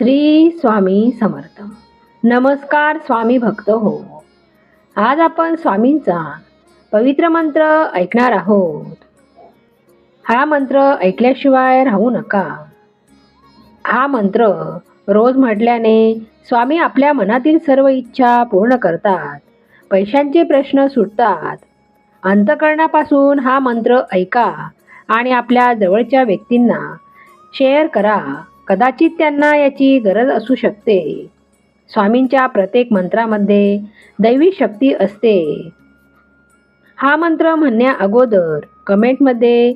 श्री स्वामी समर्थ. नमस्कार स्वामी भक्त हो. आज आपण स्वामींचा पवित्र मंत्र ऐकणार आहोत. हा मंत्र ऐकल्याशिवाय राहू नका. हा मंत्र रोज म्हटल्याने स्वामी आपल्या मनातील सर्व इच्छा पूर्ण करतात. पैशांचे प्रश्न सुटतात. अंतकरणापासून हा मंत्र ऐका आणि आपल्या जवळच्या व्यक्तींना शेअर करा. कदाचित त्यांना याची गरज असू शकते. स्वामींच्या प्रत्येक मंत्रामध्ये दैवी शक्ती असते. हा मंत्र म्हणण्या अगोदर कमेंटमध्ये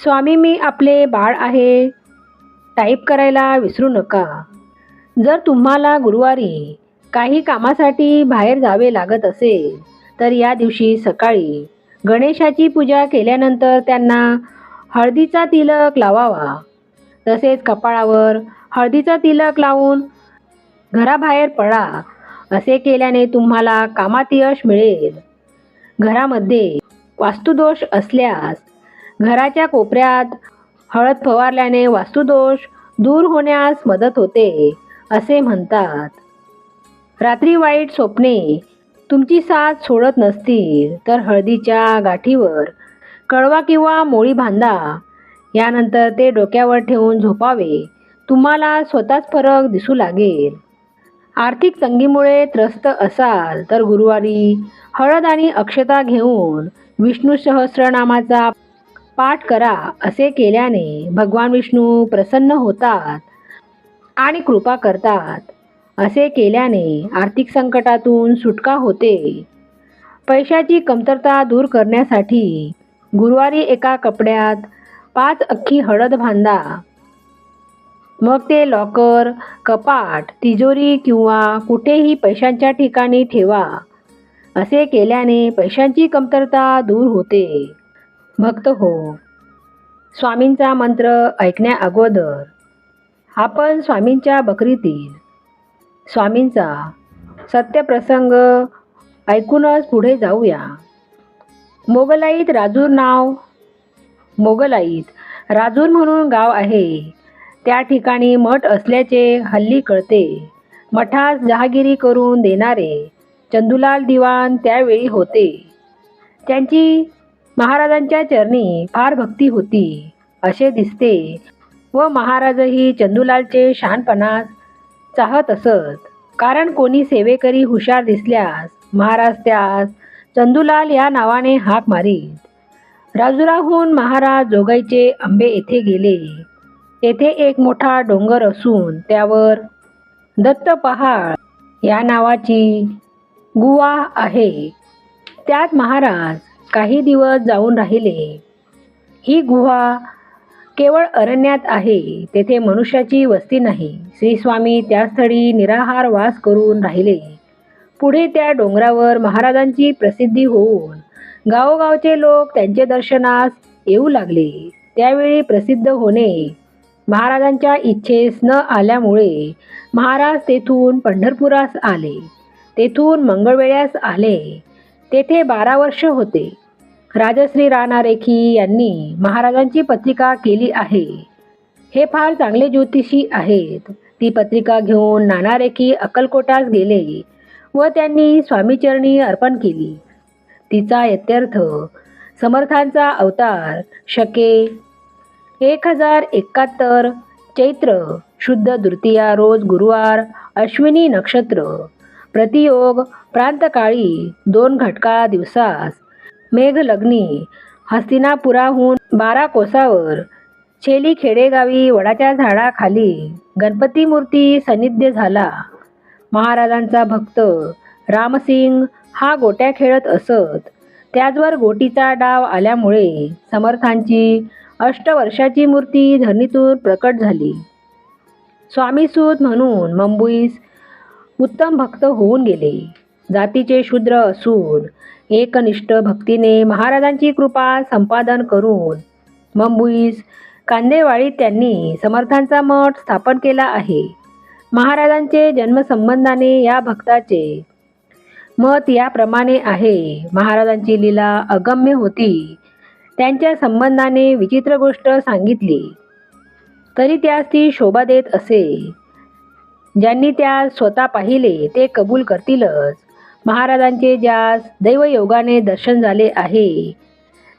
स्वामी मी आपले बाळ आहे टाईप करायला विसरू नका. जर तुम्हाला गुरुवारी काही कामासाठी बाहेर जावे लागत असेल तर या दिवशी सकाळी गणेशाची पूजा केल्यानंतर त्यांना हळदीचा तिलक लावावा. तसेच कपाळावर हळदीचा तिलक लावून घराबाहेर पडा. असे केल्याने तुम्हाला कामात यश मिळेल. घरामध्ये वास्तुदोष असल्यास घराच्या कोपऱ्यात हळद फवारल्याने वास्तुदोष दूर होण्यास मदत होते असे म्हणतात. रात्री वाईट स्वप्ने तुमची साथ सोडत नसतील तर हळदीच्या गाठीवर कळवा किंवा मोळी बांधा. यानंतर ते डोक्यावर ठेवून झोपावे. तुम्हाला स्वतःच फरक दिसू लागेल. आर्थिक तंगीमुळे त्रस्त असाल तर गुरुवारी हळद आणि अक्षता घेऊन विष्णू सहस्रनामाचा पाठ करा असे केल्याने भगवान विष्णू प्रसन्न होतात आणि कृपा करतात. असे केल्याने आर्थिक संकटातून सुटका होते. पैशाची कमतरता दूर करण्यासाठी गुरुवारी एका कपड्यात पाच अख्खी हळद बांधा मग ते लॉकर कपाट तिजोरी किंवा कुठेही पैशांच्या ठिकाणी ठेवा. असे केल्याने पैशांची कमतरता दूर होते. भक्त हो. स्वामींचा मंत्र ऐकण्या अगोदर आपण स्वामींच्या बकरीतील. स्वामींचा सत्यप्रसंग ऐकूनच पुढे जाऊया. मोगलाईत राजूर नाव मोगलाईत. राजूर म्हणून गाव आहे. त्या ठिकाणी मठ असल्याचे हल्ली कळते. मठास जहागिरी करून देणारे चंदुलाल दिवाण त्यावेळी होते. त्यांची महाराजांच्या चरणी फार भक्ती होती असे दिसते. व महाराजही चंदुलालचे शहाणपणास चाहत असत. कारण कोणी सेवेकरी हुशार दिसल्यास महाराज त्यास चंदुलाल या नावाने हाक मारीत. राजुराहून महाराज जोगाईचे आंबे येथे गेले. तेथे एक मोठा डोंगर असून त्यावर दत्त पहाड या नावाची गुवा आहे. त्यात महाराज काही दिवस जाऊन राहिले. ही गुहा केवळ अरण्यात आहे तेथे मनुष्याची वस्ती नाही. श्री स्वामी त्या स्थळी निराहार वास करून राहिले. पुढे त्या डोंगरावर महाराजांची प्रसिद्धी होऊन गावोगावचे लोक त्यांचे दर्शनास येऊ लागले. त्यावेळी प्रसिद्ध होणे. महाराजांच्या इच्छेस न आल्यामुळे महाराज तेथून पंढरपुरास आले. तेथून मंगळवेळ्यास आले. तेथे बारा वर्ष होते. राजश्री राणारेखी यांनी महाराजांची पत्रिका केली आहे. हे फार चांगले ज्योतिषी आहेत. ती पत्रिका घेऊन नानारेखी अक्कलकोटास गेले व त्यांनी स्वामीचरणी अर्पण केली. तिचा यत्यर्थ. समर्थांचा अवतार शके. एक हजार एकाहत्तर चैत्र शुद्ध द्वितीया रोज गुरुवार अश्विनी नक्षत्र. प्रतियोग प्रांतकाळी दोन घटका दिवसास. मेघलग्नी हस्तिनापुराहून बारा कोसावर. छेली खेडेगावी वडाच्या झाडाखाली. गणपती मूर्ती सन्निध्य झाला. महाराजांचा भक्त रामसिंग हा गोट्या खेळत असत. त्याचवर गोटीचा डाव आल्यामुळे समर्थांची अष्टवर्षाची मूर्ती धरणीतून प्रकट झाली. स्वामीसूत म्हणून मंबुईस उत्तम भक्त होऊन गेले. जातीचे शूद्र असून एकनिष्ठ भक्तीने महाराजांची कृपा संपादन करून मंबुईस कांदेवाळीत त्यांनी समर्थांचा मठ स्थापन केला आहे. महाराजांचे जन्मसंबंधाने या भक्ताचे मत याप्रमाणे आहे. महाराजांची लीला अगम्य होती. त्यांच्या संबंधाने विचित्र गोष्ट सांगितली. तरी त्यास ती शोभा देत असे. ज्यांनी त्या स्वतः पाहिले ते कबूल करतीलच. महाराजांचे ज्यास दैवयोगाने दर्शन झाले आहे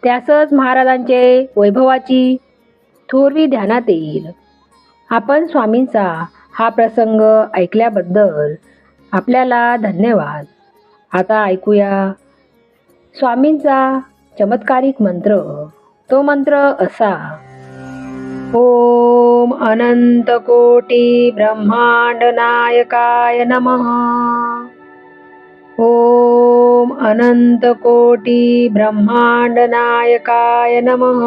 त्यासच महाराजांचे वैभवाची थोरवी ध्यानात येईल. आपण स्वामींचा हा प्रसंग ऐकल्याबद्दल आपल्याला धन्यवाद. आता ऐकूया. स्वामींचा चमत्कारिक मंत्र. तो मंत्र असा. ओम अनंत कोटी ब्रह्मांड नायकाय नमः. ओम अनंत कोटी ब्रह्मांड नायकाय नमः.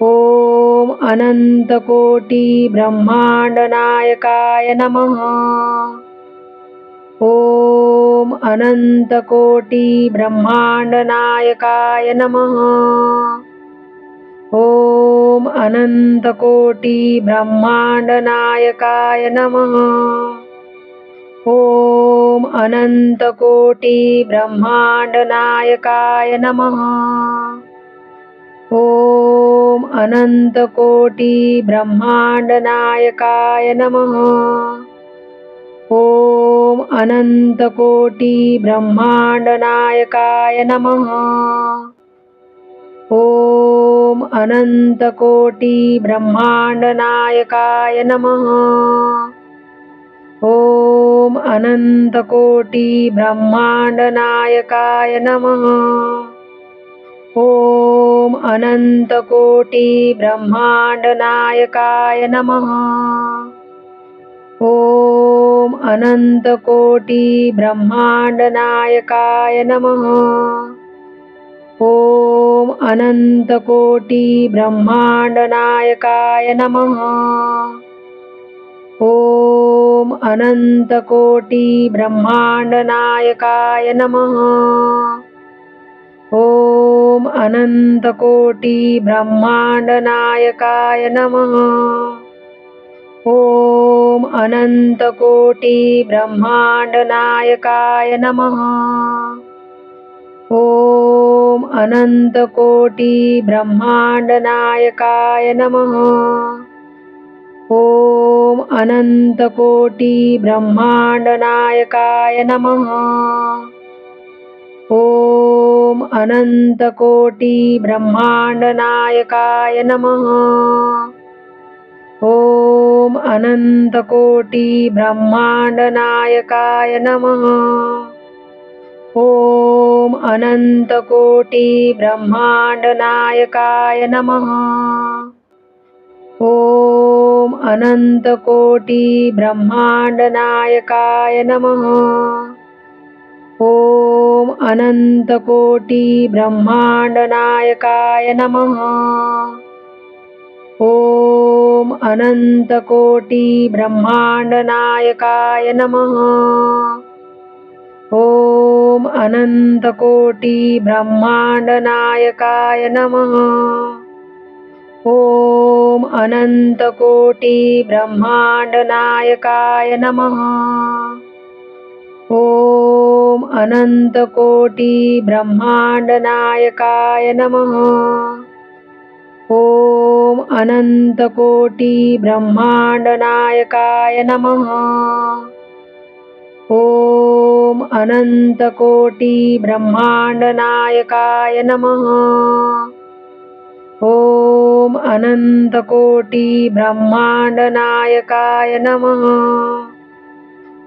ओम अनंत कोटी ब्रह्मांड नायकाय नमः. ॐ अनन्तकोटिब्रह्माण्डनायकाय नमः। ॐ अनन्तकोटिब्रह्माण्डनायकाय नमः। ॐ अनन्तकोटिब्रह्माण्डनायकाय नमः। ॐ अनन्तकोटिब्रह्माण्डनायकाय नमः। ॐ अनन्तकोटिब्रह्माण्डनायकाय नमः। ॐ अनन्तकोटिब्रह्माण्डनायकाय नमः। ॐ अनन्तकोटिब्रह्माण्डनायकाय नमः। ॐ अनन्तकोटिब्रह्माण्डनायकाय नमः। ॐ अनन्तकोटिब्रह्माण्डनायकाय नमः। ॐ अनन्तकोटिब्रह्माण्डनायकाय नमः। ॐ अनन्तकोटिब्रह्माण्डनायकाय नमः। ॐ अनन्तकोटिब्रह्माण्डनायकाय नमः। ॐ अनन्तकोटिब्रह्माण्डनायकाय नमः। ॐ अनन्तकोटिब्रह्माण्डनायकाय नमः। ॐ अनन्तकोटिब्रह्माण्डनायकाय नमः। ॐ अनन्तकोटिब्रह्माण्डनायकाय नमः। ओम अनंतकोटी ब्रह्मांडनायकाय नम। ओम अनंतकोटी ब्रह्मांडनायकाय नम। ओम अनंतकोटी ब्रह्मांडनायकाय नम। ओम अनंतकोटी ब्रह्मांडनायकाय नमः। ॐ अनन्तकोटिब्रह्माण्डनायकाय नमः। ॐ अनन्तकोटिब्रह्माण्डनायकाय नमः। ॐ अनन्तकोटिब्रह्माण्डनायकाय नमः। ॐ अनन्तकोटिब्रह्माण्डनायकाय नमः। ॐ अनन्तकोटिब्रह्माण्डनायकाय नमः। ॐ अनन्तकोटिब्रह्माण्डनायकाय नमः। ॐ अनन्तकोटिब्रह्माण्डनायकाय नमः।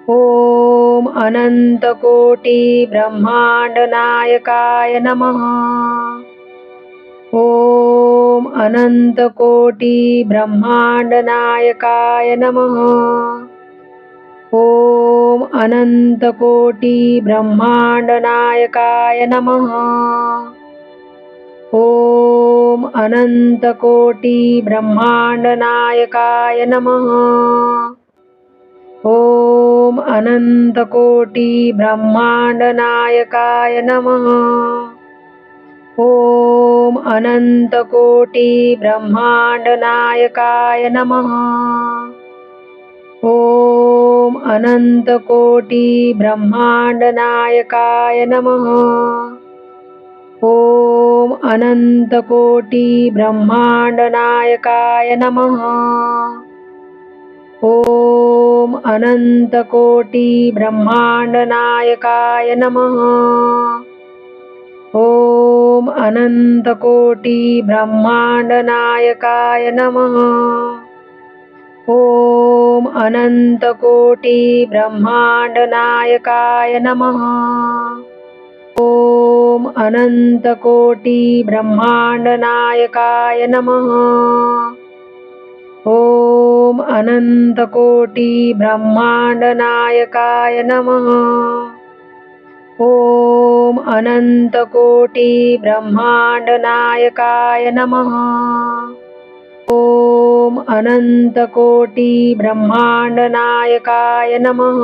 ॐ अनन्तकोटिब्रह्माण्डनायकाय नमः। ओम अनंतकोटी ब्रह्माण्डनायकाय नमः। ओम अनंतकोटी ब्रह्माण्डनायकाय नमः। ओम अनंतकोटी ब्रह्माण्डनायकाय नमः। ओम अनंतकोटी ब्रह्माण्डनायकाय नमः। ॐ अनन्तकोटिब्रह्माण्डनायकाय नमः। ॐ अनन्तकोटिब्रह्माण्डनायकाय नमः। ॐ अनन्तकोटिब्रह्माण्डनायकाय नमः। ॐ अनन्तकोटिब्रह्माण्डनायकाय नमः। ॐ अनंतकोटी ब्रह्मांडनायकाय नमः। ॐ अनंतकोटी ब्रह्मांडनायकाय नमः। ॐ अनंतकोटी ब्रह्मांडनायकाय नमः। ॐ अनंतकोटी ब्रह्मांडनायकाय नमः। ॐ ॐ अनन्तकोटिब्रह्माण्डनायकाय नमः। ॐ अनन्तकोटिब्रह्माण्डनायकाय नमः।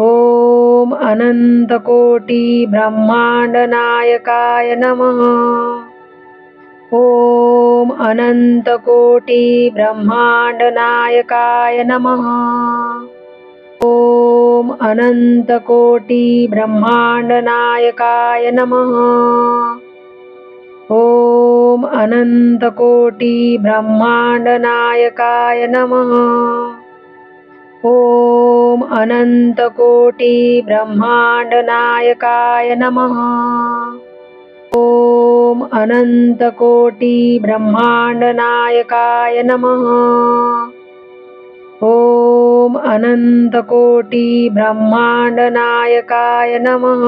ॐ अनन्तकोटिब्रह्माण्डनायकाय नमः। ॐ अनन्तकोटिब्रह्माण्डनायकाय नमः। ॐ अनन्तकोटिब्रह्माण्डनायकाय नमः। ॐ अनन्तकोटिब्रह्माण्डनायकाय नमः। ॐ अनन्तकोटिब्रह्माण्डनायकाय नमः। ॐ अनन्तकोटिब्रह्माण्डनायकाय नमः। ॐ अनन्तकोटिब्रह्माण्डनायकाय नमः।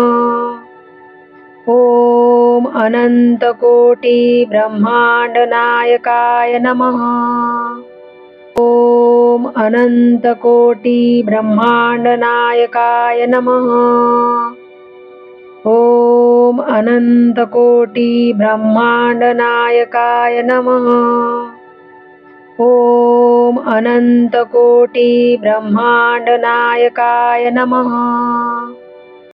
ॐ अनन्तकोटिब्रह्माण्डनायकाय नमः। ॐ अनन्तकोटिब्रह्माण्डनायकाय नमः। ॐ अनन्तकोटिब्रह्माण्डनायकाय नमः। ॐ अनन्तकोटिब्रह्माण्डनायकाय नमः।